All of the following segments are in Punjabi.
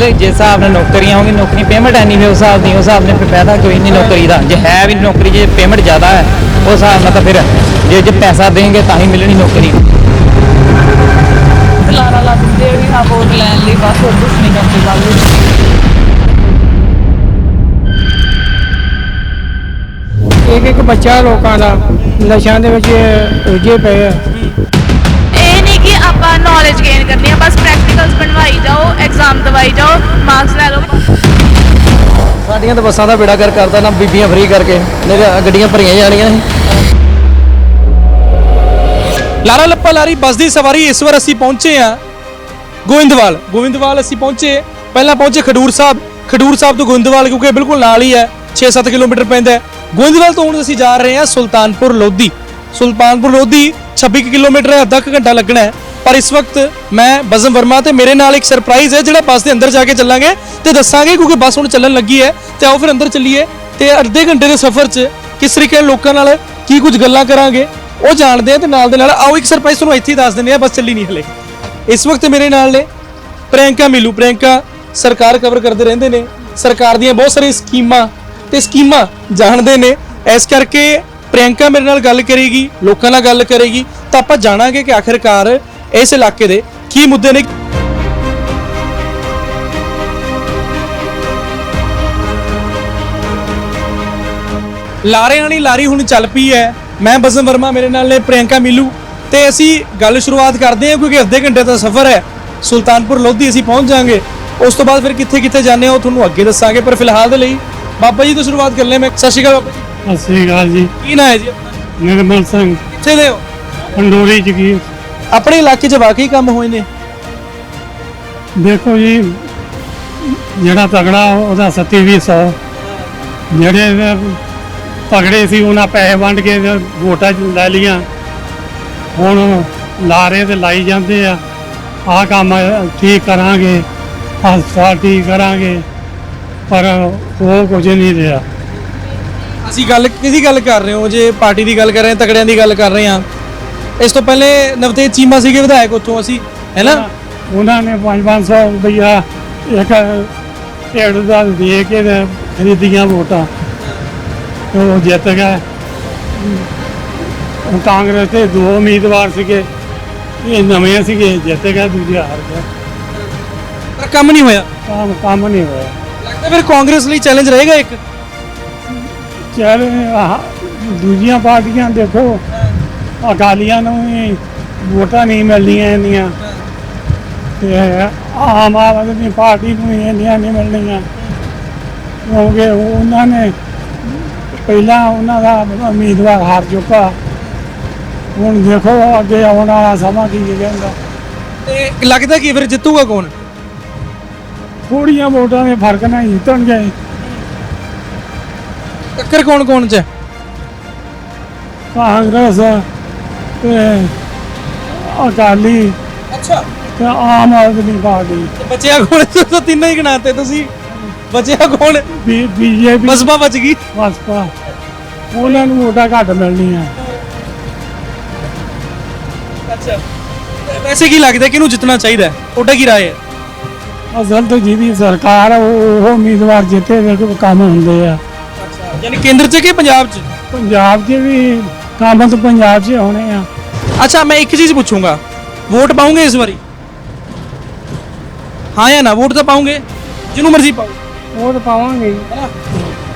ਗੱਲ ਜਿਸ ਹਿਸਾਬ ਨਾਲ ਨੌਕਰੀਆਂ ਹੋਗੀ ਨੌਕਰੀ ਪੇਮੈਂਟ ਐ ਨਹੀਂ ਵੀ ਉਸ ਹਿਸਾਬ ਦੀ ਉਸ ਹਿਸਾਬ ਨਾਲ ਫਿਰ ਫਾਇਦਾ ਕੋਈ ਨਹੀਂ ਨੌਕਰੀ ਦਾ। ਜੇ ਹੈ ਵੀ ਨੌਕਰੀ ਜੇ ਪੇਮੈਂਟ ਜ਼ਿਆਦਾ ਹੈ ਉਸ ਹਿਸਾਬ ਨਾਲ ਤਾਂ ਫਿਰ ਜੇ ਜੇ ਪੈਸਾ ਦੇਣਗੇ ਤਾਂ ਹੀ ਮਿਲਣੀ ਨੌਕਰੀ। ਲਾਰਾ ਲਾ ਦਿੰਦੇ ਆ ਵੀ ਹਾਂ ਵੋਟ ਲੈਣ ਲਈ ਬਸ ਹੋਰ ਕੁਝ ਨਹੀਂ ਕਰਦੇ ਗੱਲ ਇੱਕ ਇੱਕ ਬੱਚਾ ਲੋਕਾਂ ਦਾ ਨਸ਼ਿਆਂ ਦੇ ਵਿੱਚ ਰੁੱਝੇ ਪਏ ਆ। ਇਹ ਨਹੀਂ ਕਿ ਆਪਾਂ ਨੌਲੇਜ ਗੇਨ ਕਰਨੀ ਹੈ ਬਸ ਪ੍ਰੈਕਟੀਕਲਸ ਬਣਵਾਈ ਜਾਓ ਐਗਜ਼ਾਮ ਦਵਾਈ ਜਾਓ ਮਾਰਕਸ ਲੈ ਲਓ। ਸਾਡੀਆਂ ਤਾਂ ਬੱਸਾਂ ਦਾ ਬੇੜਾ ਕਰ ਕਰਤਾ ਨਾ ਬੀਬੀਆਂ ਫ੍ਰੀ ਕਰਕੇ ਨਹੀਂ ਤਾਂ ਗੱਡੀਆਂ ਭਰੀਆਂ ਜਾਣੀਆਂ ਸੀ। ਲਾਰਾ ਲੱਪਾ ਲਾਰੀ ਬੱਸ ਦੀ ਸਵਾਰੀ ਇਸ ਵਾਰ ਅਸੀਂ ਪਹੁੰਚੇ ਆ ਗੋਇੰਦਵਾਲ। ਗੋਇੰਦਵਾਲ ਅਸੀਂ ਪਹੁੰਚੇ ਪਹਿਲਾਂ ਪਹੁੰਚੇ ਖਡੂਰ ਸਾਹਿਬ। ਖਡੂਰ ਸਾਹਿਬ ਤੋਂ ਗੋਇੰਦਵਾਲ ਕਿਉਂਕਿ ਬਿਲਕੁਲ ਨਾਲ ਹੀ ਹੈ 6-7 ਕਿਲੋਮੀਟਰ ਪੈਂਦਾ ਹੈ। ਗੋਇੰਦਵਾਲ ਤੋਂ ਹੁਣ ਅਸੀਂ ਜਾ ਰਹੇ ਹਾਂ ਸੁਲਤਾਨਪੁਰ ਲੋਧੀ। ਸੁਲਤਾਨਪੁਰ ਲੋਧੀ 26 ਕੁ ਕਿਲੋਮੀਟਰ ਹੈ ਅੱਧਾ ਕੁ ਘੰਟਾ ਲੱਗਣਾ ਹੈ। ਪਰ ਇਸ ਵਕਤ ਮੈਂ ਬਜ਼ਮ ਵਰਮਾ ਤੇ ਮੇਰੇ ਨਾਲ ਇੱਕ ਸਰਪ੍ਰਾਈਜ਼ ਹੈ, ਜਿਹੜਾ ਬੱਸ ਦੇ ਅੰਦਰ ਜਾ ਕੇ ਚੱਲਾਂਗੇ ਤੇ ਦੱਸਾਂਗੇ ਕਿਉਂਕਿ ਬੱਸ ਹੁਣ ਚੱਲਣ ਲੱਗੀ ਹੈ ਤੇ ਆਓ ਫਿਰ ਅੰਦਰ ਚੱਲੀਏ ਤੇ ਅੱਧੇ ਘੰਟੇ ਦੇ ਸਫ਼ਰ 'ਚ ਕਿਸ ਤਰੀਕੇ ਨਾਲ ਲੋਕਾਂ ਨਾਲ ਕੀ ਕੁਝ ਗੱਲਾਂ ਕਰਾਂਗੇ, ਉਹ ਜਾਣਦੇ ਆ ਤੇ ਨਾਲ ਦੇ ਨਾਲ ਆਓ ਇੱਕ ਸਰਪ੍ਰਾਈਜ਼ ਤੁਹਾਨੂੰ ਇੱਥੇ ਹੀ ਦੱਸ ਦਿੰਦੇ ਆ ਬਸ ਚੱਲੀ ਨਹੀਂ ਹਲੇ। ਇਸ ਵਕਤ ਮੇਰੇ ਨਾਲ ਨੇ ਪ੍ਰਿਯੰਕਾ ਮਿਲੂ। ਪ੍ਰਿਯੰਕਾ ਸਰਕਾਰ ਕਵਰ ਕਰਦੇ ਰਹਿੰਦੇ ਨੇ, ਸਰਕਾਰ ਦੀਆਂ ਬਹੁਤ ਸਾਰੀਆਂ ਸਕੀਮਾਂ ਤੇ ਸਕੀਮਾਂ ਜਾਣਦੇ ਨੇ। ਇਸ ਕਰਕੇ ਪ੍ਰਿਯੰਕਾ ਮੇਰੇ ਨਾਲ ਗੱਲ ਕਰੇਗੀ, ਲੋਕਾਂ ਨਾਲ ਗੱਲ ਕਰੇਗੀ, ਤਾਂ ਆਪਾਂ ਜਾਣਾਂਗੇ ਕਿ ਆਖਿਰਕਾਰ ਇਸ ਇਲਾਕੇ ਦੇ ਕੀ ਮੁੱਦੇ ਨੇ? ਲਾਰੇ ਵਾਲੀ ਲਾਰੀ ਹੁਣ ਚੱਲ ਪਈ ਹੈ। ਮੈਂ ਬਸਮ ਵਰਮਾ ਮੇਰੇ ਨਾਲ ਨੇ ਪ੍ਰਿਯੰਕਾ ਮਿਲੂ। ਤੇ ਅਸੀਂ ਗੱਲ ਸ਼ੁਰੂਆਤ ਕਰਦੇ ਹਾਂ ਕਿਉਂਕਿ ਅੱਧੇ ਘੰਟੇ ਦਾ ਸਫ਼ਰ ਹੈ। ਸੁਲਤਾਨਪੁਰ ਲੋਧੀ ਅਸੀਂ ਪਹੁੰਚ ਜਾਾਂਗੇ। ਉਸ ਤੋਂ ਬਾਅਦ ਫਿਰ ਕਿੱਥੇ ਕਿੱਥੇ ਜਾਂਦੇ ਹਾਂ ਉਹ ਤੁਹਾਨੂੰ ਅੱਗੇ ਦੱਸਾਂਗੇ। ਪਰ ਫਿਲਹਾਲ ਦੇ ਲਈ ਬਾਬਾ ਜੀ ਤੋਂ ਸ਼ੁਰੂਆਤ ਕਰ ਲੈ ਮੈਂ। ਸਤਿ ਸ਼੍ਰੀ ਅਕਾਲ ਬਾਬਾ ਜੀ। ਸਤਿ ਸ੍ਰੀ ਅਕਾਲ ਜੀ। ਕੀ ਨਾਂ ਹੈ ਜੀ ਆਪਣਾ? ਨਿਰਮਲ ਸਿੰਘ। ਕਿੱਥੇ ਦੇ ਹੋ? ਪੰਡੋਰੀ ਚ ਕੀ ਆਪਣੇ ਇਲਾਕੇ 'ਚ ਵਾਕਈ ਕੰਮ ਹੋਏ ਨੇ? ਦੇਖੋ ਜੀ ਜਿਹੜਾ ਤਗੜਾ ਉਹਦਾ ਸੱਤੀ ਵੀ ਸੌ। ਜਿਹੜੇ ਤਗੜੇ ਸੀ ਉਹਨਾਂ ਪੈਸੇ ਵੰਡ ਕੇ ਤੇ ਵੋਟਾਂ 'ਚ ਲੈ ਲੀਆਂ ਹੁਣ ਲਾਰੇ ਤੇ ਲਾਈ ਜਾਂਦੇ ਆ। ਆਹ ਕੰਮ ਠੀਕ ਕਰਾਂਗੇ ਹਸਪਤਾਲ ਠੀਕ ਕਰਾਂਗੇ ਪਰ ਉਹ ਕੁਝ ਨਹੀਂ ਰਿਹਾ। ਅਸੀਂ ਗੱਲ ਕਿਹਦੀ ਗੱਲ ਕਰ ਰਹੇ ਹੋ? ਜੇ ਪਾਰਟੀ ਦੀ ਗੱਲ ਕਰ ਰਹੇ ਹਾਂ ਤਗੜਿਆਂ ਦੀ ਗੱਲ ਕਰ ਰਹੇ ਹਾਂ। ਇਸ ਤੋਂ ਪਹਿਲੇ ਨਵਤੇਜ ਚੀਮਾ ਸੀਗੇ ਵਿਧਾਇਕ ਉੱਥੋਂ ਅਸੀਂ ਹੈ ਨਾ? ਉਹਨਾਂ ਨੇ 5-500 ਰੁਪਈਆ ਇੱਕ ਢੇੜ ਦਾ ਦੇ ਕੇ ਤੇ ਖਰੀਦੀਆਂ ਵੋਟਾਂ। ਤੇ ਉਹ ਜਿੱਤ ਗਏ। ਹੁਣ ਕਾਂਗਰਸ ਦੇ ਦੋ ਉਮੀਦਵਾਰ ਸੀਗੇ ਇਹ ਨਵੇਂ ਸੀਗੇ ਜਿੱਤ ਗਏ ਦੂਜੇ ਹਾਰ ਗਏ। ਪਰ ਕੰਮ ਨਹੀਂ ਹੋਇਆ? ਕੰਮ ਕੰਮ ਨਹੀਂ ਹੋਇਆ। ਲੱਗਦਾ ਫਿਰ ਕਾਂਗਰਸ ਲਈ ਚੈਲੰਜ ਰਹੇਗਾ ਇੱਕ? ਚੱਲ ਆਹ ਦੂਜੀਆਂ ਪਾਰਟੀਆਂ ਦੇਖੋ। ਅਕਾਲੀਆਂ ਨੂੰ ਵੀ ਵੋਟਾਂ ਨਹੀਂ ਮਿਲਦੀਆਂ ਇੰਨੀਆਂ। ਤੇ ਆਮ ਆਦਮੀ ਪਾਰਟੀ ਨੂੰ ਵੀ ਇੰਨੀਆਂ ਨਹੀਂ ਮਿਲਣੀਆਂ। ਕਿਉਂਕਿ ਉਹਨਾਂ ਨੇ ਪਹਿਲਾਂ ਉਹਨਾਂ ਦਾ ਉਮੀਦਵਾਰ ਹਾਰ ਚੁੱਕਾ। ਹੁਣ ਦੇਖੋ ਅੱਗੇ ਆਉਣ ਵਾਲਾ ਸਮਾਂ ਕੀ ਕਹਿੰਦਾ। ਤੇ ਲੱਗਦਾ ਕੀ ਫਿਰ ਜਿੱਤੂਗਾ ਕੌਣ? ਥੋੜੀਆਂ ਵੋਟਾਂ ਦੇ ਫ਼ਰਕ ਨਾਲ ਜਿੱਤਣਗੇ। ਟੱਕਰ ਕੌਣ ਕੌਣ ਚ? ਕਾਂਗਰਸ ਤੇ ਅਕਾਲੀ ਅੱਛਾ। ਤੇ ਆਮ ਆਦਮੀ ਪਾਰਟੀ। ਤੇ ਬਚਿਆ ਕੌਣ? ਤੁਸੀਂ ਤਿੰਨੇ ਹੀ ਗਿਣਾਤੇ ਤੁਸੀਂ। ਬਚਿਆ ਕੌਣ? ਬੀ ਬੀਜੇਪੀ ਬਸਪਾ ਬਚ ਗਈ। ਬਸਪਾ। ਉਹਨਾਂ ਨੂੰ ਵੋਟਾਂ ਘੱਟ ਮਿਲਣੀਆਂ। ਅੱਛਾ। ਵੈਸੇ ਕੀ ਲੱਗਦਾ ਕਿਹਨੂੰ ਜਿੱਤਣਾ ਚਾਹੀਦਾ? ਤੁਹਾਡਾ ਕੀ ਰਾਏ ਹੈ? ਅਸਲ ਤਾਂ ਜਿਹਦੀ ਸਰਕਾਰ ਆ, ਉਹ ਉਹ ਉਮੀਦਵਾਰ ਜਿੱਤੇ ਦੇ ਕੰਮ ਹੁੰਦੇ ਆ। ਯਾਨੀ ਕੇਂਦਰ ਚ ਕਿ ਪੰਜਾਬ ਚ? ਪੰਜਾਬ 'ਚ ਵੀ ਕੰਮ ਤਾਂ ਪੰਜਾਬ 'ਚ ਹੋਣੇ ਆ। ਅੱਛਾ ਮੈਂ ਇੱਕ ਚੀਜ਼ ਪੁੱਛੂੰਗਾ। ਵੋਟ ਪਾਉਂਗੇ ਇਸ ਵਾਰੀ? ਹਾਂ ਜਾਂ ਨਾ ਵੋਟ ਤਾਂ ਪਾਉਂਗੇ ਜਿਹਨੂੰ ਮਰਜ਼ੀ ਪਾਓ। ਵੋਟ ਪਾਵਾਂਗੇ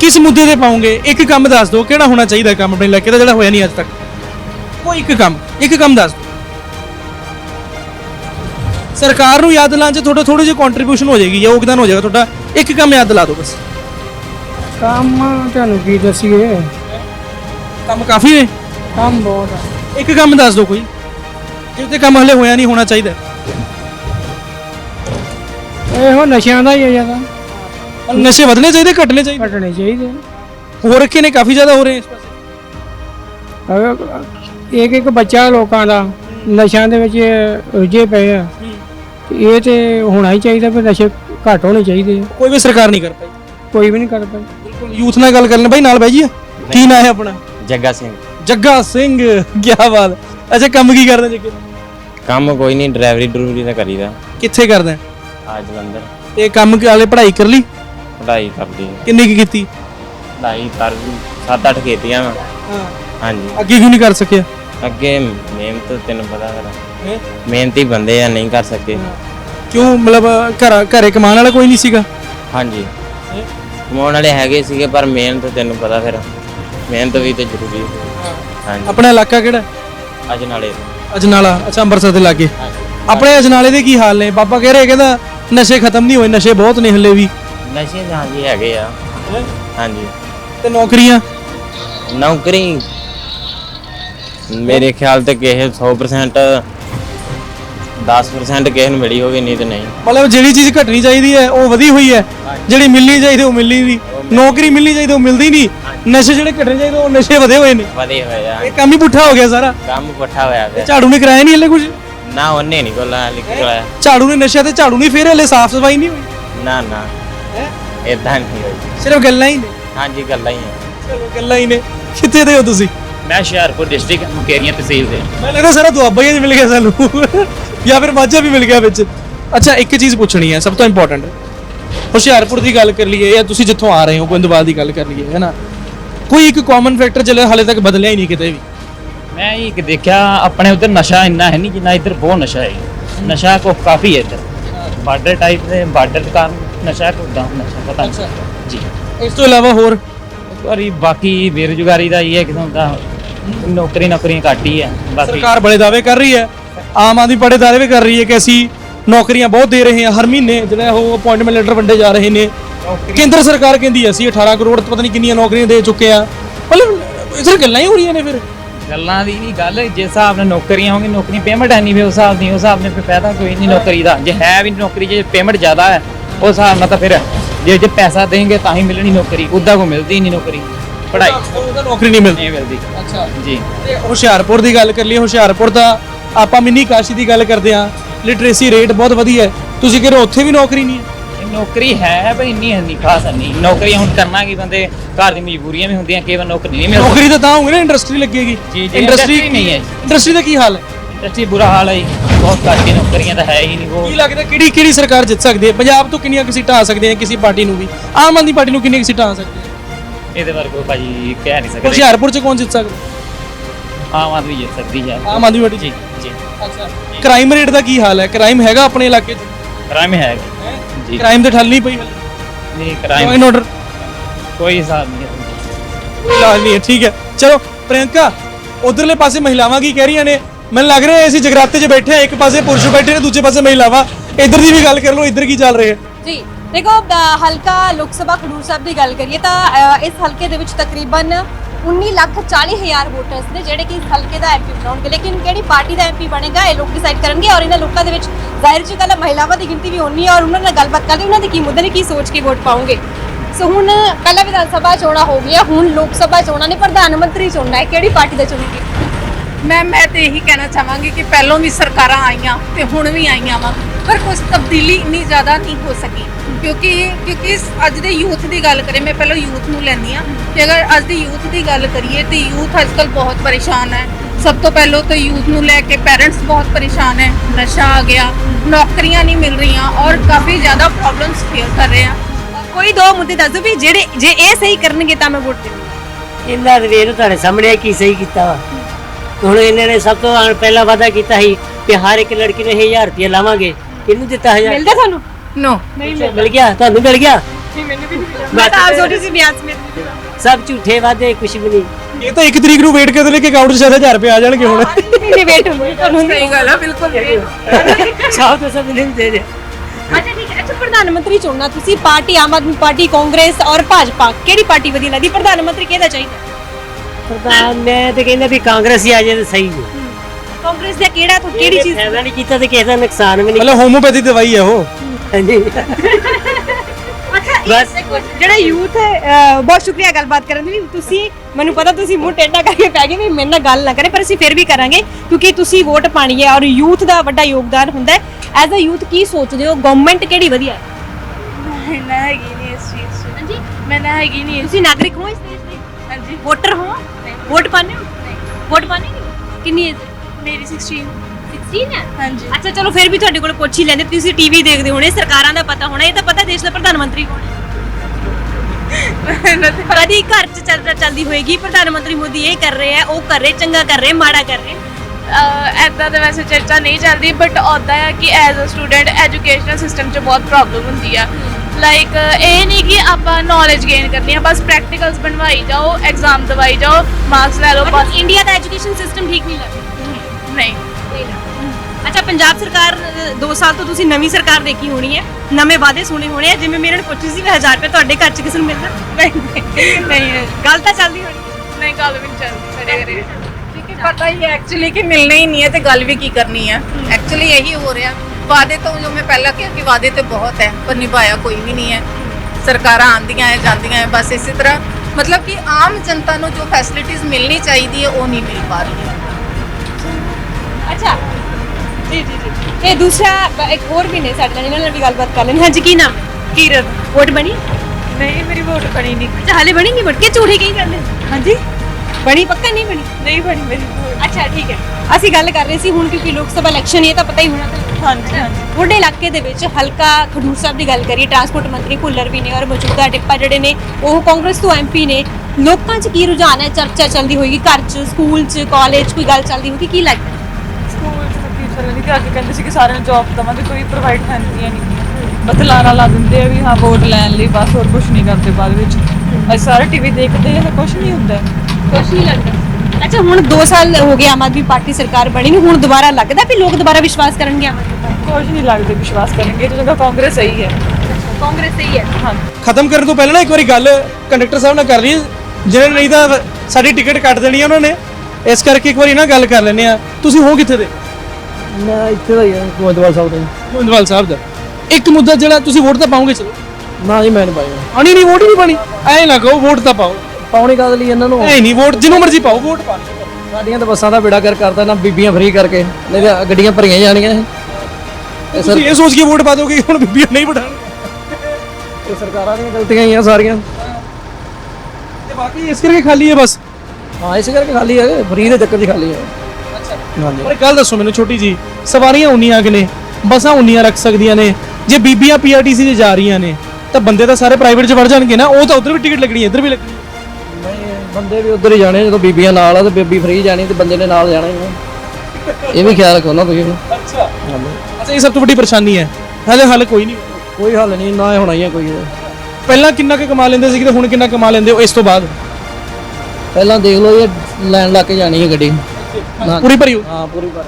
ਕਿਸ ਮੁੱਦੇ ਤੇ ਪਾਉਂਗੇ? ਇੱਕ ਕੰਮ ਦੱਸ ਦਿਓ ਕਿਹੜਾ ਹੋਣਾ ਚਾਹੀਦਾ ਕੰਮ ਆਪਣੇ ਇਲਾਕੇ ਦਾ ਜਿਹੜਾ ਹੋਇਆ ਨਹੀਂ ਅੱਜ ਤੱਕ? ਕੋਈ ਇੱਕ ਕੰਮ ਇੱਕ ਕੰਮ ਦੱਸ ਦਿਓ। ਸਰਕਾਰ ਨੂੰ ਯਾਦ ਲਾਉਣ ਚ ਤੁਹਾਡਾ ਥੋੜੀ ਜਿਹੀ ਕੰਟਰੀਬਿਊਸ਼ਨ ਹੋ ਜਾਏਗੀ ਜਾਂ ਯੋਗਦਾਨ ਹੋ ਜਾਏਗਾ ਤੁਹਾਡਾ ਇੱਕ ਕੰਮ ਯਾਦ ਲਾ ਦਿਓ ਬਸ। ਕੰਮ ਤੁਹਾਨੂੰ ਕੀ ਦੱਸੀਏ? ਕੰਮ ਕਾਫੀ ਨੇ। ਕੰਮ ਬਹੁਤ ਆ। ਇੱਕ ਕੰਮ ਦੱਸ ਦਿਓ ਕੋਈ। ਜਿਹਦੇ ਕੰਮ ਹਲੇ ਹੋਇਆ ਨਹੀਂ ਹੋਣਾ ਚਾਹੀਦਾ ਇਹੋ ਨਸ਼ਿਆਂ ਦਾ ਹੀ ਆ ਜ਼ਿਆਦਾ। ਨਸ਼ੇ ਵਧਣੇ ਚਾਹੀਦੇ ਘਟਣੇ ਚਾਹੀਦੇ? ਘਟਣੇ ਚਾਹੀਦੇ। ਹੋ ਰੱਖੇ ਨੇ ਕਾਫੀ ਜ਼ਿਆਦਾ ਹੋ ਰਹੇ ਇਸ ਪਾਸੇ। ਇੱਕ ਇੱਕ ਬੱਚਾ ਲੋਕਾਂ ਦਾ ਨਸ਼ਿਆਂ ਦੇ ਵਿੱਚ ਰੁੱਝੇ ਪਏ ਆ। ਤੇ ਇਹ ਤੇ ਹੋਣਾ ਹੀ ਚਾਹੀਦਾ ਵੀ ਨਸ਼ੇ ਘੱਟ ਹੋਣੇ ਚਾਹੀਦੇ ਆ। ਕੋਈ ਵੀ ਸਰਕਾਰ ਨਹੀਂ ਕਰ ਪਾਈ। ਕੋਈ ਵੀ ਨਹੀਂ ਕਰ ਪਾਈ। ਬਿਲਕੁਲ ਯੂਥ ਨਾਲ ਗੱਲ ਕਰਨ ਬਾਈ ਨਾਲ ਬਾਈ ਜੀ ਕੀ ਨਾਂ ਹੈ ਆਪਣਾ? ਜੱਗਾ ਸਿੰਘ। ਜੱਗਾ ਸਿੰਘ ਕੀ ਬਾਤ ਅੱਛਾ ਕੰਮ ਕੀ ਕਰਦੇ ਜੱਗੇ? ਕੰਮ ਕੋਈ ਨਹੀਂ ਡਰਾਈਵਰੀ ਡਰੂਵਰੀ ਦਾ ਕਰੀਦਾ। ਕਿੱਥੇ ਕਰਦੇ? ਆ ਜਲੰਧਰ। ਤੇ ਕੰਮ ਵਾਲੇ ਪੜ੍ਹਾਈ ਕਰ ਲਈ? ਪੜ੍ਹਾਈ ਕਰਦੀ ਕਿੰਨੀ ਕੀ ਕੀਤੀ? ਪੜ੍ਹਾਈ ਕਰ ਸੱਤ ਅੱਠ ਕੀਤੀਆਂ ਵਾ। ਹਾਂਜੀ। ਅੱਗੇ ਕਿਉਂ ਨਹੀਂ ਕਰ ਸਕਿਆ? ਅੱਗੇ ਮਿਹਨਤ ਤੈਨੂੰ ਪਤਾ ਫਿਰ। ਮਿਹਨਤੀ ਬੰਦੇ ਆ ਨਹੀਂ ਕਰ ਸਕੇ। ਕਿਉਂ ਮਤਲਬ ਘਰ ਘਰੇ ਕਮਾਉਣ ਵਾਲਾ ਕੋਈ ਨਹੀਂ ਸੀਗਾ? ਹਾਂਜੀ। ਕਮਾਉਣ ਵਾਲੇ ਹੈਗੇ ਸੀਗੇ ਪਰ ਮਿਹਨਤ ਤੈਨੂੰ ਪਤਾ ਫਿਰ। ਮਿਹਨਤ ਵੀ ਤੇ ਜ਼ਰੂਰੀ ਹੈ। ਹਾਂਜੀ। ਆਪਣਾ ਇਲਾਕਾ ਕਿਹੜਾ? ਅੱਜ ਨਾਲੇ ਅਜਨਾਲਾ ਅੱਛਾ ਅੰਮ੍ਰਿਤਸਰ ਦੇ ਲਾਗੇ। ਆਪਣੇ ਅਜਨਾਲੇ ਦੇ ਕੀ ਹਾਲ ਨੇ? ਬਾਬਾ ਕਹਿ ਰਹੇ ਕਹਿੰਦਾ ਨਸ਼ੇ ਖਤਮ ਨਹੀਂ ਹੋਏ ਨਸ਼ੇ ਬਹੁਤ ਨੇ ਹੱਲੇ ਵੀ। ਨਸ਼ੇ ਤਾਂ ਹਾਂਜੀ ਹੈਗੇ ਆ। ਹਾਂਜੀ। ਤੇ ਨੌਕਰੀਆਂ? ਨੌਕਰੀ ਮੇਰੇ ਖਿਆਲ ਤੇ ਕਿਸੇ 100% 10% ਕਿਸੇ ਨੂੰ ਮਿਲੀ ਹੋਵੇ ਨਹੀਂ ਤੇ ਨਹੀਂ। ਮਤਲਬ ਜਿਹੜੀ ਚੀਜ਼ ਘਟਣੀ ਚਾਹੀਦੀ ਹੈ ਉਹ ਵਧੀ ਹੋਈ ਹੈ। ਜਿਹੜੀ ਮਿਲਣੀ ਚਾਹੀਦੀ ਉਹ ਮਿਲਣੀ ਨਹੀਂ। ਨੌਕਰੀ ਮਿਲਣੀ ਚਾਹੀਦੀ ਉਹ ਮਿਲਦੀ ਨਹੀਂ। ਨਸ਼ੇ ਜਿਹੜੇ ਘਟਣੇ ਚਾਹੀਦੇ ਉਹ ਨਸ਼ੇ ਵਧੇ ਹੋਏ ਨੇ। ਵਧੇ ਹੋਏ ਆ। ਇਹ ਕੰਮ ਹੀ ਪੁੱਠਾ ਹੋ ਗਿਆ ਸਾਰਾ। ਕੰਮ ਇਕੱਠਾ ਹੋਇਆ ਪਿਆ। ਝਾੜੂ ਨੇ ਕਰਾਇਆ ਨਹੀਂ ਹਲੇ ਕੁਝ ਨਾ ਉਹਨੇ ਨਹੀਂ ਕੋਲਾ ਲਿਖਿਆ ਝਾੜੂ ਨੇ ਨਸ਼ਿਆਂ ਤੇ ਝਾੜੂ ਨਹੀਂ ਫੇਰ ਹਲੇ ਸਾਫ਼ ਸਫ਼ਾਈ ਨਹੀਂ ਹੋਈ। ਨਾ ਨਾ। ਇਦਾਂ ਨਹੀਂ ਹੋਈ। ਸਿਰਫ ਗੱਲਾਂ ਹੀ ਨੇ। ਹਾਂਜੀ ਗੱਲਾਂ ਹੀ ਆ ਚਲੋ ਗੱਲਾਂ ਹੀ ਨੇ। ਕਿੱਥੇ ਦੇ ਹੋ ਤੁਸੀਂ? ਮੈਂ ਹੁਸ਼ਿਆਰਪੁਰ ਡਿਸਟ੍ਰਿਕਟ ਮੁਕੇਰੀਆਂ ਤਹਿਸੀਲ ਦੇ। ਮੈਨੂੰ ਲੱਗਦਾ ਸਾਰਾ ਦੁਆਬਾ ਹੀ ਮਿਲ ਗਿਆ ਸਾਨੂੰ। ਜਾਂ ਫਿਰ ਮਾਝਾ ਵੀ ਮਿਲ ਗਿਆ ਵਿੱਚ। ਅੱਛਾ ਇੱਕ ਚੀਜ਼ ਪੁੱਛਣੀ ਹੈ ਸਭ ਤੋਂ ਇੰਪੋਰਟੈਂਟ ਹੁਸ਼ਿਆਰਪੁਰ ਦੀ ਗੱਲ ਕਰ ਲਈਏ ਜਾਂ ਤੁਸੀਂ ਜਿੱਥੋਂ ਆ ਰਹੇ ਹੋ ਗੋਇੰਦਵਾਲ ਦੀ ਗੱਲ ਕਰ ਲਈਏ ਹੈ ਨਾ? ਕੋਈ ਇੱਕ ਕਾਮਨ ਫੈਕਟਰ ਜਿਹੜਾ ਹਾਲੇ ਤੱਕ ਬਦਲਿਆ ਹੀ ਨਹੀਂ ਕਿਤੇ ਵੀ। ਮੈਂ ਇੱਕ ਦੇਖਿਆ ਆਪਣੇ ਉਧਰ ਨਸ਼ਾ ਇੰਨਾ ਹੈ ਨਹੀਂ ਜਿੰਨਾ ਇੱਧਰ ਬਹੁਤ ਨਸ਼ਾ ਹੈ। ਨਸ਼ਾ ਕੋ ਕਾਫੀ ਹੈ ਇੱਧਰ। ਬਾਰਡਰ ਟਾਈਪ ਦੇ ਬਾਰਡਰ ਕਾਰਨ ਨਸ਼ਾ ਕੋਦਾ ਨਸ਼ਾ ਪਤਾ ਨਹੀਂ। ਜੀ। ਇਸ ਤੋਂ ਇਲਾਵਾ ਹੋਰ? ਇਹ ਬਾਕੀ ਬੇਰੁਜ਼ਗਾਰੀ ਦਾ ਇਹ ਹੈ ਕਿ ਤੁਹਾਨੂੰ ਤਾਂ ਨੌਕਰੀ ਨੌਕਰੀਆਂ ਘੱਟ ਹੀ ਹੈ ਬਾਕੀ ਸਰਕਾਰ ਬੜੇ ਦਾਅਵੇ ਕਰ ਰਹੀ ਹੈ ਆਮ ਆਦਮੀ ਬੜੇ ਦਾਅਵੇ ਕਰ ਰਹੀ ਹੈ ਕਿ ਅਸੀਂ ਨੌਕਰੀਆਂ ਬਹੁਤ ਦੇ ਰਹੇ ਹਾਂ ਹਰ ਮਹੀਨੇ ਜਿਹੜਾ ਉਹ ਅਪਾਇੰਟਮੈਂਟ ਲੈਟਰ ਵੰਡੇ ਜਾ ਰਹੇ ਨੇ। ਕੇਂਦਰ ਸਰਕਾਰ ਕਹਿੰਦੀ ਅਸੀਂ 18 ਕਰੋੜ ਪਤਾ ਨਹੀਂ ਕਿੰਨੀਆਂ ਨੌਕਰੀਆਂ ਦੇ ਚੁੱਕੇ ਆ। ਮਤਲਬ ਇਧਰ ਗੱਲਾਂ ਹੀ ਹੋ ਰਹੀਆਂ ਨੇ ਫਿਰ। ਗੱਲਾਂ ਦੀ ਨਹੀਂ ਗੱਲ ਜਿਸ ਹਿਸਾਬ ਨਾਲ ਨੌਕਰੀਆਂ ਹੋਣਗੀਆਂ ਨੌਕਰੀ ਪੇਮੈਂਟ ਹੈ ਨਹੀਂ ਫਿਰ ਉਸ ਹਿਸਾਬ ਦੀ ਉਸ ਹਿਸਾਬ ਨਾਲ ਫਿਰ ਫਾਇਦਾ ਕੋਈ ਨਹੀਂ ਨੌਕਰੀ ਦਾ। ਜੇ ਹੈ ਵੀ ਨੌਕਰੀ ਜੇ ਪੇਮੈਂਟ ਜ਼ਿਆਦਾ ਹੈ ਉਸ ਹਿਸਾਬ ਨਾਲ ਤਾਂ ਫਿਰ ਜੇ ਜੇ ਪੈਸਾ ਦੇਂਗੇ ਤਾਂ ਹੀ ਮਿਲਣੀ ਨੌਕਰੀ ਉੱਦਾਂ ਕੋ ਮਿਲਦੀ ਨਹੀਂ ਨੌਕਰੀ ਪੜ੍ਹਾਈ। ਉਹਦਾ ਨੌਕਰੀ ਨਹੀਂ ਮਿਲਦੀ। ਨਹੀਂ ਮਿਲਦੀ। ਅੱਛਾ। ਜੀ। ਤੇ ਹੁਸ਼ਿਆਰਪੁਰ ਦੀ ਗੱਲ ਕਰ ਲਈਏ ਹੁਸ਼ਿਆਰਪੁਰ ਦਾ ਆਪਾਂ ਮਿੰਨੀ ਕਾਸ਼ੀ ਦੀ ਗੱਲ ਕਰਦੇ ਹਾਂ। ਲਿਟਰੇਸੀ ਰੇਟ ਬਹੁਤ ਵਧੀਆ ਹੈ। ਤੁਸੀਂ ਕਹਿੰਦੇ ਹੋ ਉੱਥੇ ਵੀ ਨੌਕਰੀ ਨਹੀਂ ਹੈ? ਇਹ ਨੌਕਰੀ ਹੈ ਪਰ ਇੰਨੀ ਨਹੀਂ ਖਾਸ ਨਹੀਂ। ਨੌਕਰੀਆਂ ਹੁਣ ਕਰਨਾ ਕੀ ਬੰਦੇ ਘਰ ਦੀ ਮਜਬੂਰੀਆਂ ਵੀ ਹੁੰਦੀਆਂ ਕਈ ਵਾਰ ਨੌਕਰੀ ਨਹੀਂ ਮਿਲਦੀ। ਨੌਕਰੀ ਤਾਂ ਤਾਂ ਹੋਊਗੀ ਨਾ ਇੰਡਸਟਰੀ ਲੱਗੇਗੀ। ਜੀ, ਜੀ, industry ਨਹੀਂ ਹੈ। ਇੰਡਸਟਰੀ ਦਾ ਕੀ ਹਾਲ ਹੈ? ਇੰਡਸਟਰੀ ਬੁਰਾ ਹਾਲ ਹੈ ਬਹੁਤ ਘੱਟ ਹੀ ਨੌਕਰੀਆਂ ਤਾਂ ਹੈ ਹੀ ਨਹੀਂ ਉਹ। ਕੀ ਲੱਗਦਾ ਕਿਹੜੀ ਕਿਹੜੀ ਸਰਕਾਰ ਜਿੱਤ ਸਕਦੀ ਹੈ? ਪੰਜਾਬ ਤੋਂ ਕਿੰਨੀਆਂ ਕੁ ਸੀਟਾਂ ਆ ਸਕਦੀਆਂ ਕਿਸੇ ਪਾਰਟੀ ਨੂੰ ਵੀ? ਆਮ ਆਦਮੀ ਪਾਰਟੀ ਨੂੰ ਕਿੰਨੀਆਂ ਸੀਟਾਂ ਆ ਸਕਦੀਆਂ? ਇਹਦੇ ਬਾਰੇ ਕੋਈ ਭਾਜੀ ਕਹਿ ਨਹੀਂ ਸਕਦੇ। ਹੁਸ਼ਿਆਰਪੁਰ ਚ ਕੌਣ ਜਿੱਤ ਸਕਦਾ? ਆਮ ਆਦਮੀ ਜਿੱਤ ਸਕਦੀ ਹੈ। ਆਮ ਆਦਮੀ ਪਾਰਟੀ? ਜੀ ਜੀ। ਅੱਛਾ। ਕ੍ਰਾਈਮ ਰੇਟ ਦਾ ਕੀ ਹਾਲ ਹੈ? ਕ੍ਰਾਈਮ ਹੈਗਾ ਆਪਣੇ ਇਲਾਕੇ 'ਚ? ਕ੍ਰਾਈਮ ਹੈ। ਜੀ ਕ੍ਰਾਈਮ ਤੇ ਠੱਲ ਨਹੀਂ ਪਈ ਨਹੀਂ ਕ੍ਰਾਈਮ ਆਰਡਰ ਕੋਈ ਹਿਸਾਬ ਨਹੀਂ ਹੈ। ਨਹੀਂ ਹੈ ਠੀਕ ਹੈ। ਚਲੋ ਪ੍ਰਿਯੰਕਾ ਉਧਰਲੇ ਪਾਸੇ ਮਹਿਲਾਵਾਂ ਕੀ ਕਹਿ ਰਹੀਆਂ ਨੇ? ਮੈਨੂੰ ਲੱਗ ਰਿਹਾ ਅਸੀਂ ਜਗਰਾਤੇ 'ਚ ਬੈਠੇ ਆ ਇੱਕ ਪਾਸੇ ਪੁਰਸ਼ ਬੈਠੇ ਨੇ ਦੂਜੇ ਪਾਸੇ ਮਹਿਲਾਵਾਂ। ਇੱਧਰ ਦੀ ਵੀ ਗੱਲ ਕਰ ਲਓ ਇੱਧਰ ਕੀ ਚੱਲ ਰਿਹਾ ਜੀ ਦੇਖੋ ਹਲਕਾ ਲੋਕ ਸਭਾ ਖਡੂਰ ਸਾਹਿਬ ਦੀ ਗੱਲ ਕਰੀਏ ਤਾਂ ਇਸ ਹਲਕੇ ਦੇ ਵਿੱਚ ਤਕਰੀਬਨ 19 ਲੱਖ 40 ਹਜ਼ਾਰ ਵੋਟਰਸ ਨੇ ਜਿਹੜੇ ਕਿ ਇਸ ਹਲਕੇ ਦਾ ਐਮਪੀ ਬਣਾਉਣਗੇ। ਲੇਕਿਨ ਕਿਹੜੀ ਪਾਰਟੀ ਦਾ ਐਮਪੀ ਬਣੇਗਾ, ਇਹ ਲੋਕ ਡਿਸਾਈਡ ਕਰਨਗੇ ਔਰ ਇਹਨਾਂ ਲੋਕਾਂ ਦੇ ਵਿੱਚ ਜ਼ਾਹਿਰ ਜੀ ਗੱਲ ਮਹਿਲਾਵਾਂ ਦੀ ਗਿਣਤੀ ਵੀ ਉਨੀ ਹੈ ਔਰ ਉਹਨਾਂ ਨਾਲ ਗੱਲਬਾਤ ਕਰਦੇ ਉਹਨਾਂ ਦੇ ਕੀ ਮੁੱਦੇ ਨੇ, ਕੀ ਸੋਚ ਕੇ ਵੋਟ ਪਾਉਂਗੇ। ਸੋ ਹੁਣ ਪਹਿਲਾਂ ਵਿਧਾਨ ਸਭਾ ਚੋਣਾਂ ਹੋ ਗਈਆਂ, ਹੁਣ ਲੋਕ ਸਭਾ ਚੋਣਾਂ ਨੇ, ਪ੍ਰਧਾਨ ਮੰਤਰੀ ਚੁਣਨਾ ਹੈ, ਕਿਹੜੀ ਪਾਰਟੀ ਦਾ ਚੁਣੋਗੇ? ਮੈਂ ਮੈਂ ਤੇ ਇਹੀ ਕਹਿਣਾ ਚਾਹਾਂਗੀ ਕਿ ਪਹਿਲਾਂ ਵੀ ਸਰਕਾਰਾਂ ਆਈਆਂ ਤੇ ਹੁਣ ਵੀ ਆਈਆਂ ਵਾ। ਪਰ ਕੁਝ ਤਬਦੀਲੀ ਇੰਨੀ ਜ਼ਿਆਦਾ ਨਹੀਂ ਹੋ ਸਕੀ। ਕਿਉਂਕਿ ਕਿਉਂਕਿ ਅੱਜ ਦੇ ਯੂਥ ਦੀ ਗੱਲ ਕਰੇ ਮੈਂ ਪਹਿਲਾਂ ਯੂਥ ਨੂੰ ਲੈਂਦੀ ਆ ਕਿ ਅਗਰ ਅੱਜ ਦੀ ਯੂਥ ਦੀ ਗੱਲ ਕਰੀਏ ਤੇ ਯੂਥ ਅੱਜਕੱਲ ਬਹੁਤ ਪਰੇਸ਼ਾਨ ਹੈ। ਸਭ ਤੋਂ ਪਹਿਲਾਂ ਤਾਂ ਯੂਥ ਨੂੰ ਲੈ ਕੇ ਪੈਰੈਂਟਸ ਬਹੁਤ ਪਰੇਸ਼ਾਨ ਹੈ। ਨਸ਼ਾ ਆ ਗਿਆ, ਨੌਕਰੀਆਂ ਨਹੀਂ ਮਿਲ ਰਹੀਆਂ ਔਰ ਕਾਫੀ ਜ਼ਿਆਦਾ ਪ੍ਰੋਬਲਮਸ ਫੇਸ ਕਰ ਰਹੇ ਆ। ਕੋਈ ਦੋ ਮੁੱਦੇ ਦੱਸ ਦਿਓ ਵੀ ਜਿਹੜੇ, ਜੇ ਇਹ ਸਹੀ ਕਰਨਗੇ ਤਾਂ ਮੈਂ ਵੋਟ ਦੇਵਾਂਗੀ ਇਹਨਾਂ ਦੇ ਵੇਰ ਤੁਹਾਡੇ ਸਾਹਮਣੇ ਕੀ ਸਹੀ ਕੀਤਾ ਵਾ? ਹੁਣ ਇਹਨਾਂ ਨੇ ਸਭ ਤੋਂ ਆਣ ਵਾਅਦਾ ਕੀਤਾ ਸੀ ਕਿ ਹਰ ਇੱਕ ਲੜਕੀ ਨੂੰ 1000 ਰੁਪਏ ਲਾਵਾਂਗੇ। ਕਿਹਨੂੰ ਦਿੱਤਾ 1000 ਮਿਲਦਾ ਤੁਹਾਨੂੰ? ਨੋ ਮਿਲ ਗਿਆ ਤੁਹਾਨੂੰ ਮਿਲ ਗਿਆ? ਮੈਂ ਤਾਂ ਆਪ ਛੋਟੀ ਸੀ ਬਿਆਨ ਸਮੇਤ ਸਭ ਝੂਠੇ ਵਾਅਦੇ ਕੁਝ ਵੀ ਨਹੀਂ। ਇਹ ਤਾਂ 1 ਤਰੀਕ ਨੂੰ ਵੇਟ ਕਰਦੇ ਨੇ ਕਿ ਅਕਾਊਂਟ 'ਚ ਸ਼ਾਇਦ 1000 ਰੁਪਏ ਆ ਜਾਣਗੇ ਹੁਣ। ਮਹੀਨੇ ਵੇਟ ਹੁੰਦੀ ਤੁਹਾਨੂੰ। ਸਹੀ ਗੱਲ ਆ ਬਿਲਕੁਲ ਸਭ ਤੋਂ ਸਭ ਨਹੀਂ ਦੇ ਦੇ ਅੱਛਾ ਠੀਕ ਹੈ। ਅੱਛਾ ਪ੍ਰਧਾਨ ਮੰਤਰੀ ਚੁਣਨਾ ਤੁਸੀਂ ਪਾਰਟੀ ਆਮ ਆਦਮੀ ਪਾਰਟੀ ਕਾਂਗਰਸ ਔਰ ਭਾਜਪਾ ਕਿਹੜੀ ਪਾਰਟੀ ਵਧੀਆ ਲੱਗਦੀ? ਪ੍ਰਧਾਨ ਮੰਤਰੀ ਕਿਹਦਾ ਚਾਹੀਦਾ? ਪ੍ਰਧਾਨ ਮੈਂ ਤੇ ਕਹਿੰਦਾ ਵੀ ਕਾਂਗਰਸ ਹੀ ਆ ਜਾਏ ਤਾਂ ਸਹੀ ਹੈ ਕਾਂਗਰਸ ਦਾ ਕਿਹੜਾ ਤੋਂ ਕਿਹੜੀ ਚੀਜ਼ ਫਾਇਦਾ ਨਹੀਂ ਕੀਤਾ ਤੇ ਕਿਸੇ ਦਾ ਨੁਕਸਾਨ ਵੀ ਨਹੀਂ ਮਤਲਬ ਹੋਮੋਪੈਥੀ ਦਵਾਈ ਹੈ ਉਹ। ਹਾਂਜੀ। ਬਸ। ਜਿਹੜਾ ਯੂਥ ਹੈ ਅਹ, ਬਹੁਤ ਸ਼ੁਕਰੀਆ ਗੱਲਬਾਤ ਕਰਨ ਦੀ। ਤੁਸੀਂ ਮੈਨੂੰ ਪਤਾ ਤੁਸੀਂ ਮੂੰਹ ਟੇਢਾ ਕਰਕੇ ਪੈ ਗਏ ਵੀ ਮੇਰੇ ਨਾਲ ਗੱਲ ਨਾ ਕਰੇ ਪਰ ਅਸੀਂ ਫਿਰ ਵੀ ਕਰਾਂਗੇ ਕਿਉਂਕਿ ਤੁਸੀਂ ਵੋਟ ਪਾਣੀ ਹੈ ਔਰ ਯੂਥ ਦਾ ਵੱਡਾ ਯੋਗਦਾਨ ਹੁੰਦਾ ਹੈ। ਐਜ਼ ਅ ਯੂਥ ਕੀ ਸੋਚਦੇ ਹੋ? ਗਵਰਨਮੈਂਟ ਕਿਹੜੀ ਵਧੀਆ ਹੈ? ਮੈਂ ਹੈਗੀ ਨਹੀਂ ਇਸ ਚੀਜ਼ 'ਚ। ਹਾਂਜੀ। ਮੈਂ ਨਾ ਹੈਗੀ ਨਹੀਂ ਤੁਸੀਂ ਨਾਗਰਿਕ ਹੋ ਇਸ ਦੇਸ਼ ਦੇ? ਹਾਂਜੀ। ਵੋਟਰ ਹੋ? ਵੋਟ ਪਾਣੇ ਹੋ? ਵੋਟ ਪਾਣੇ ਕਿੰਨੀ ਏਜ ਮੇਰੀ 16 16 ਚੀਨ ਹੈ ਹਾਂਜੀ। ਅੱਛਾ ਚਲੋ ਫਿਰ ਵੀ ਤੁਹਾਡੇ ਕੋਲ ਪੁੱਛ ਹੀ ਲੈਂਦੇ। ਤੁਸੀਂ ਟੀਵੀ ਦੇਖਦੇ ਹੋਣੇ ਸਰਕਾਰਾਂ ਦਾ ਪਤਾ ਹੋਣਾ ਇਹ ਤਾਂ ਪਤਾ ਦੇਸ਼ ਦਾ ਪ੍ਰਧਾਨ ਮੰਤਰੀ ਕੌਣ ਹੈ ਕਦੀ ਘਰ ਚ ਚਰਚਾ ਚੱਲਦੀ ਹੋਏਗੀ ਪ੍ਰਧਾਨ ਮੰਤਰੀ ਮੋਦੀ ਇਹ ਕਰ ਰਹੇ ਆ ਉਹ ਕਰ ਰਹੇ ਚੰਗਾ ਕਰ ਰਹੇ ਮਾੜਾ ਕਰ ਰਹੇ। ਐਦਾਂ ਤਾਂ ਵੈਸੇ ਚਰਚਾ ਨਹੀਂ ਚੱਲਦੀ ਬਟ ਔਦਾ ਹੈ ਕਿ as a student educational system 'ਚ ਬਹੁਤ ਪ੍ਰੋਬਲਮ ਹੁੰਦੀ ਆ। ਲਾਈਕ ਇਹ ਨਹੀਂ ਕਿ ਆਪਾਂ ਨੌਲੇਜ ਗੇਨ ਕਰਨੀ ਆ ਬਸ ਪ੍ਰੈਕਟੀਕਲਸ ਬਣਵਾਈ ਜਾਓ ਐਗਜ਼ਾਮ ਦਵਾਈ ਜਾਓ ਮਾਰਕਸ ਲੈ ਲਓ ਬਸ। ਇੰਡੀਆ ਦਾ ਐਜੂਕੇਸ਼ਨ ਸਿਸਟਮ ਠੀਕ ਨਹੀਂ ਲੱਗਦਾ। ਨਹੀਂ। ਅੱਛਾ ਪੰਜਾਬ ਸਰਕਾਰ 2 ਸਾਲ ਤੋਂ ਤੁਸੀਂ ਨਵੀਂ ਸਰਕਾਰ ਦੇਖੀ ਹੋਣੀ ਹੈ। ਨਵੇਂ ਵਾਅਦੇ ਸੁਣੇ ਹੋਣੇ ਆ ਜਿਵੇਂ ਮੇਰੇ ਨੇ ਪੁੱਛੀ ਸੀ ਵੀ 1000 ਰੁਪਏ ਤੁਹਾਡੇ ਘਰ ਚ ਕਿਸੇ ਨੂੰ ਮਿਲਦਾ ਨਹੀਂ ਨਹੀਂ ਗੱਲ ਤਾਂ ਚੱਲਦੀ ਹੋਣੀ। ਨਹੀਂ ਗੱਲ ਵੀ ਨਹੀਂ ਚੱਲਦੀ ਸਾਡੇ ਘਰੇ ਕਿਉਂਕਿ ਪਤਾ ਹੀ ਹੈ ਐਕਚੁਅਲੀ ਕਿ ਮਿਲਣਾ ਹੀ ਨਹੀਂ ਹੈ ਤੇ ਗੱਲ ਵੀ ਕੀ ਕਰਨੀ ਹੈ। ਐਕਚੁਅਲੀ ਇਹੀ ਹੋ ਰਿਹਾ। ਵਾਅਦੇ ਤੋਂ ਜੋ ਮੈਂ ਪਹਿਲਾਂ ਕਿਹਾ ਕਿ ਵਾਅਦੇ ਤੇ ਬਹੁਤ ਹੈ ਪਰ ਨਿਭਾਇਆ ਕੋਈ ਵੀ ਨਹੀਂ ਹੈ। ਸਰਕਾਰਾਂ ਆਂਦੀਆਂ ਹੈ ਜਾਂਦੀਆਂ ਹੈ ਬਸ ਇਸੇ ਤਰ੍ਹਾਂ। ਮਤਲਬ ਕਿ ਆਮ ਜਨਤਾ ਨੂੰ ਜੋ ਫੈਸਿਲਿਟੀਆਂ ਮਿਲਣੀ ਚਾਹੀਦੀ ਹੈ ਉਹ ਨਹੀਂ ਮਿਲ ਪਾ ਰਹੀ ਹੈ ਅੱਛਾ। ਜੀ ਜੀ ਜੀ। ਇਹ ਦੂਸਰਾ ਇੱਕ ਹੋਰ ਵੀ ਨੇ ਸਾਡੇ ਨਾਲ ਇਹਨਾਂ ਨਾਲ ਵੀ ਗੱਲਬਾਤ ਕਰ ਲੈਣੀ ਹਾਂਜੀ ਕੀ ਨਾਮ? ਕੀਰਤ ਵੋਟ ਬਣੀ? ਨਹੀਂ ਮੇਰੀ ਵੋਟ ਬਣੀ ਨਹੀਂ। ਅੱਛਾ ਹਾਲੇ ਬਣੀ ਨਹੀਂ ਵੋਟ? ਕੇ ਝੂਠੇ ਕਹੀ ਜਾਂਦੇ ਹਾਂਜੀ। ਬਣੀ ਪੱਕਾ ਨਹੀਂ ਬਣੀ? ਨਹੀਂ ਬਣੀ ਮੇਰੀ vote। ਅੱਛਾ ਠੀਕ ਹੈ। ਅਸੀਂ ਗੱਲ ਕਰ ਰਹੇ ਸੀ ਹੁਣ ਕਿਉਂਕਿ ਲੋਕ ਸਭਾ ਇਲੈਕਸ਼ਨ ਇਹ ਤਾਂ ਪਤਾ ਹੀ ਹੋਣਾ ਤੁਹਾਨੂੰ ਹਾਂਜੀ ਹਾਂਜੀ। ਤੁਹਾਡੇ ਇਲਾਕੇ ਦੇ ਵਿੱਚ ਹਲਕਾ ਖਡੂਰ ਸਾਹਿਬ ਦੀ ਗੱਲ ਕਰੀਏ ਟਰਾਂਸਪੋਰਟ ਮੰਤਰੀ ਭੁੱਲਰ ਵੀ ਨੇ ਔਰ ਮੌਜੂਦਾ ਡਿੱਪਾ ਜਿਹੜੇ ਨੇ ਉਹ ਕਾਂਗਰਸ ਤੋਂ ਐਮਪੀ ਨੇ। ਲੋਕਾਂ 'ਚ ਕੀ ਰੁਝਾਨ ਹੈ? ਚਰਚਾ ਚੱਲਦੀ ਹੋਏਗੀ ਘਰ 'ਚ ਸਕੂਲ 'ਚ ਕਾਲਜ ਕੋਈ ਗੱਲ ਚੱਲਦੀ ਹੋਏਗੀ? ਕੀ ਲੱਗਦਾ? ਸਕੂਲ ਚ ਤਾਂ ਟੀਚਰ ਨਹੀਂ ਕਿ ਅੱਗੇ ਕਹਿੰਦੇ ਸੀ ਕਿ ਸਾਰਿਆਂ ਨੂੰ ਜੌਬ ਦਵਾਂਗੇ ਕੋਈ ਪ੍ਰੋਵਾਈਡ ਕਰਦੀਆਂ ਨਹੀਂ ਬਤਲਾਣਾ ਲਾ ਦਿੰਦੇ ਆ ਵੀ ਹਾਂ ਵੋਟ ਲੈਣ ਲਈ ਬਸ ਹੋਰ ਕੁਝ ਨਹੀਂ ਕਰਦੇ ਬਾਅਦ ਵਿੱਚ। ਅਸੀਂ ਸਾਰੇ ਟੀਵੀ ਦੇਖਦੇ ਆ ਕੁਝ ਨਹੀਂ ਹੁੰਦਾ। ਕੁਛ ਨਹੀਂ ਲੱਗਦਾ। ਅੱਛਾ ਹੁਣ 2 ਸਾਲ ਹੋ ਗਏ ਆਮ ਆਦਮੀ ਪਾਰਟੀ ਸਰਕਾਰ ਬਣੀ ਨੂੰ ਹੁਣ ਦੁਬਾਰਾ ਲੱਗਦਾ ਵੀ ਲੋਕ ਦੁਬਾਰਾ ਵਿਸ਼ਵਾਸ ਕਰਨਗੇ ਆਮ ਆਦਮੀ ਪਾਰਟੀ? ਕੁਝ ਨਹੀਂ ਲੱਗਦਾ ਵਿਸ਼ਵਾਸ ਕਰਨਗੇ ਜਦੋਂ ਦਾ ਕਾਂਗਰਸ ਸਹੀ ਹੈ। ਕਾਂਗਰਸ ਸਹੀ ਹੈ। ਹਾਂ। ਖਤਮ ਕਰਨ ਤੋਂ ਪਹਿਲਾਂ ਨਾ ਇੱਕ ਵਾਰੀ ਗੱਲ ਕੰਡਕਟਰ ਸਾਹਿਬ ਨਾਲ ਕਰ ਲਈ ਜਿਹਨੇ ਨਹੀਂ ਤਾਂ ਸਾਡੀ ਟਿਕਟ ਕੱਟ ਦੇਣੀ ਆ ਉਹਨਾਂ ਨੇ। ਇਸ ਕਰਕੇ ਇੱਕ ਵਾਰੀ ਨਾ ਗੱਲ ਕਰ ਲੈਂਦੇ ਆ ਤੁਸੀਂ ਹੋ ਕਿੱਥੇ ਦੇ? ਮੈਂ ਇੱਥੇ ਦਾ ਹੀ ਹਾਂ ਗੋਇੰਦਵਾਲ ਸਾਹਿਬ ਦਾ ਜੀ। ਗੋਇੰਦਵਾਲ ਸਾਹਿਬ ਦਾ। ਇੱਕ ਮੁੱਦਾ ਜਿਹੜਾ ਤੁਸੀਂ ਵੋਟ ਤਾਂ ਪਾਓਗੇ ਚਲੋ। ਨਾ ਜੀ ਮੈਂ ਨਹੀਂ ਪਾਇਆ ਆਣੀ ਨਹੀਂ ਵੋਟ ਹੀ ਨਹੀਂ ਪਾਣੀ। ਐ ਨਾ ਕਹੋ ਵੋਟ ਤਾਂ ਪਾਓ। ਪਾਉਣੀ ਕਾਹਦੇ ਲਈ ਇਹਨਾਂ ਨੂੰ? ਐ ਨਹੀਂ ਵੋਟ ਜਿਹਨੂੰ ਮਰਜ਼ੀ ਪਾਓ ਵੋਟ ਪਾ ਸਾਡੀਆਂ ਤਾਂ ਬੱਸਾਂ ਦਾ ਬੇੜਾ ਕਰ ਕਰਤਾ ਨਾ ਬੀਬੀਆਂ ਫ੍ਰੀ ਕਰਕੇ ਨਹੀਂ ਤਾਂ ਗੱਡੀਆਂ ਭਰੀਆਂ ਜਾਣੀਆਂ ਇਹ। ਇਹ ਸਰ ਤੁਸੀਂ ਇਹ ਸੋਚ ਕੇ ਵੋਟ ਪਾ ਦੋਗੇ ਕਿ ਹੁਣ ਬੀਬੀਆਂ ਨਹੀਂ ਬਿਠਾਣ ਇਹ ਸਰਕਾਰਾਂ ਦੀਆਂ ਗਲਤੀਆਂ ਹੀ ਆ ਸਾਰੀਆਂ। ਤੇ ਬਾਕੀ ਇਸ ਕਰਕੇ ਖਾਲੀ ਹੈ ਬਸ। ਹਾਂ ਇਸ ਕਰਕੇ ਖਾਲੀ ਹੈ ਫ੍ਰੀ ਦੇ ਚੱਕਰ 'ਚ ਖਾਲੀ ਹੈ। ਹਾਂਜੀ। ਪਰ ਇੱਕ ਗੱਲ ਦੱਸੋ ਮੈਨੂੰ ਛੋਟੀ ਜੀ ਸਵਾਰੀਆਂ ਉਨੀਆਂ ਕਿ ਨੇ? ਬੱਸਾਂ ਉਨੀਆਂ ਰੱਖ ਸਕਦੀਆਂ ਨੇ। ਜੇ ਬੀਬੀਆਂ ਪੀਆਰਟੀਸੀ 'ਚ ਜਾ ਰਹੀਆਂ ਨੇ ਤਾਂ ਬੰਦੇ ਤਾਂ ਸਾਰੇ ਪ੍ਰਾਈਵੇਟ 'ਚ ਵੜ ਜਾਣਗੇ ਨਾ। ਉਹ ਤਾਂ ਉਧਰ ਵੀ ਟਿਕਟ ਲੱਗਣੀ ਇੱਧਰ ਵੀ ਲੱਗਣੀ ਨਹੀਂ ਬੰਦੇ ਵੀ ਉਧਰ ਹੀ ਜਾਣੇ ਜਦੋਂ ਬੀਬੀਆਂ ਨਾਲ ਆ ਤੇ ਬੀਬੀ ਫ੍ਰੀ ਜਾਣੀ ਤੇ ਬੰਦੇ ਨੇ ਨਾਲ ਜਾਣਾ ਹੀ ਆ। ਇਹ ਵੀ ਖਿਆਲ ਰੱਖੋ ਨਾ ਤੁਸੀਂ। ਅੱਛਾ। ਅੱਛਾ ਇਹ ਸਭ ਤੋਂ ਵੱਡੀ ਪਰੇਸ਼ਾਨੀ ਹੈ। ਹਲੇ ਹੱਲ ਕੋਈ ਨਹੀਂ। ਕੋਈ ਹੱਲ ਨਹੀਂ ਨਾ ਹੋਣਾ ਹੀ ਆ ਕੋਈ। ਪਹਿਲਾਂ ਕਿੰਨਾ ਕੁ ਕਮਾ ਲੈਂਦੇ ਸੀ ਤੇ ਹੁਣ ਕਿੰਨਾ ਕਮਾ ਲੈਂਦੇ ਹੋ? ਇਸ ਤੋਂ ਬਾਅਦ? ਪਹਿਲਾਂ ਦੇਖ ਲਓ ਇਹ ਲਾਈਨ ਲਾ ਕੇ ਜਾਣੀ ਹੈ ਗੱਡੀ। ਪੂਰੀ ਭਰੀ ਹੋ ਹਾਂ ਪੂਰੀ ਪਰ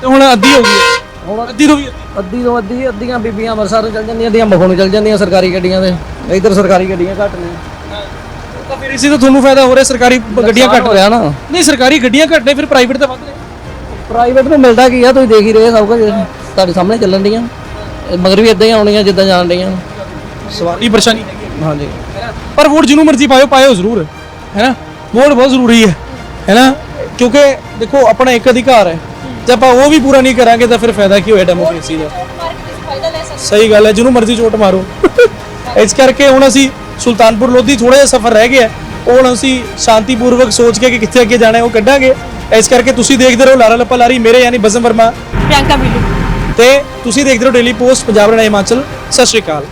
ਤੇ ਹੁਣ ਅੱਧੀ ਹੋ ਗਈ ਹੈ? ਹੁਣ ਅੱਧੀ ਤੋਂ ਵੀ ਅੱਧੀ। ਅੱਧੀ ਤੋਂ ਅੱਧੀ ਅੱਧੀਆਂ ਬੀਬੀਆਂ ਅੰਮ੍ਰਿਤਸਰ ਨੂੰ ਚੱਲ ਜਾਂਦੀਆਂ ਅੱਧੀਆਂ ਮਖੂ ਨੂੰ ਚੱਲ ਜਾਂਦੀਆਂ ਸਰਕਾਰੀ ਗੱਡੀਆਂ ਤੇ। ਇਧਰ ਸਰਕਾਰੀ ਗੱਡੀਆਂ ਘੱਟ ਨੇ। ਤਾਂ ਫਿਰ ਇਸੇ ਤੋਂ ਤੁਹਾਨੂੰ ਫਾਇਦਾ ਹੋ ਰਿਹਾ ਸਰਕਾਰੀ ਬ- ਗੱਡੀਆਂ ਘੱਟ ਹੋ ਰਿਹਾ ਨਾ। ਨਹੀਂ ਸਰਕਾਰੀ ਗੱਡੀਆਂ ਘੱਟ ਨੇ ਫਿਰ ਪ੍ਰਾਈਵੇਟ ਤਾਂ ਵੱਧ ਨੇ। ਪ੍ਰਾਈਵੇਟ ਨੂੰ ਮਿਲਦਾ ਕੀ ਆ ਤੁਸੀਂ ਦੇਖ ਹੀ ਰਹੇ ਸਭ ਕੁਝ। ਤੁਹਾਡੇ ਸਾਹਮਣੇ ਚੱਲਣ ਡੀਆਂ ਇਹ ਮਗਰ ਵੀ ਇਦਾਂ ਹੀ ਆਉਣੀਆਂ ਜਿੱਦਾਂ ਜਾਣ ਡੀਆਂ ਸਵਾਰੀ ਪਰੇਸ਼ਾਨੀ ਹੈਗੀ ਹੈ। ਹਾਂਜੀ। ਪਰ ਵੋਟ ਜਿਹਨੂੰ ਮਰਜ਼ੀ ਪਾਇਓ ਪਾਇਓ ਜ਼ਰੂਰ। ਹੈ ਨਾ ਵੋਟ ਬਹੁਤ ਜ਼ਰੂਰੀ ਹੈ। ਹੈ ਨਾ ਕਿਉਂਕਿ ਦੇਖੋ ਆਪਣਾ ਇੱਕ ਅਧਿਕਾਰ ਹੈ। ਜੇ ਆਪਾਂ ਉਹ ਵੀ ਪੂਰਾ ਨਹੀਂ ਕਰਾਂਗੇ ਤਾਂ ਫਿਰ ਫਾਇਦਾ ਕੀ ਹੋਇਆ ਡੈਮੋਕ੍ਰੇਸੀ ਦਾ? ਸਹੀ ਗੱਲ ਹੈ ਜਿਹਨੂੰ ਮਰਜ਼ੀ ਚੋਟ ਮਾਰੋ। ਇਸ ਕਰਕੇ ਹੁਣ ਅਸੀਂ ਸੁਲਤਾਨਪੁਰ ਲੋਧੀ ਥੋੜਾ ਜਿਹਾ ਸਫ਼ਰ ਰਹਿ ਗਿਆ। ਉਹ ਹੁਣ ਅਸੀਂ ਸ਼ਾਂਤੀਪੂਰਵਕ ਸੋਚ ਕੇ ਕਿ ਕਿੱਥੇ ਅੱਗੇ ਜਾਣਾ ਹੈ ਉਹ ਕੱਢਾਂਗੇ। ਇਸ ਕਰਕੇ ਤੁਸੀਂ ਦੇਖਦੇ ਰਹੋ ਲਾਰਾ ਲੱਪਾ ਲਾਰੀ ਮੇਰੇ ਯਾਨੀ ਬਜ਼ਮ ਵਰਮਾ। ਪ੍ਰਿਯੰਕਾ ਬਿੱਲੂ ਤੇ ਤੁਸੀਂ ਦੇਖਦੇ ਰਹੋ ਡੇਲੀ ਪੋਸਟ ਪੰਜਾਬ ਰਣਾ ਹਿਮਾਚਲ। ਸਤਿ ਸ਼੍ਰੀ ਅਕਾਲ।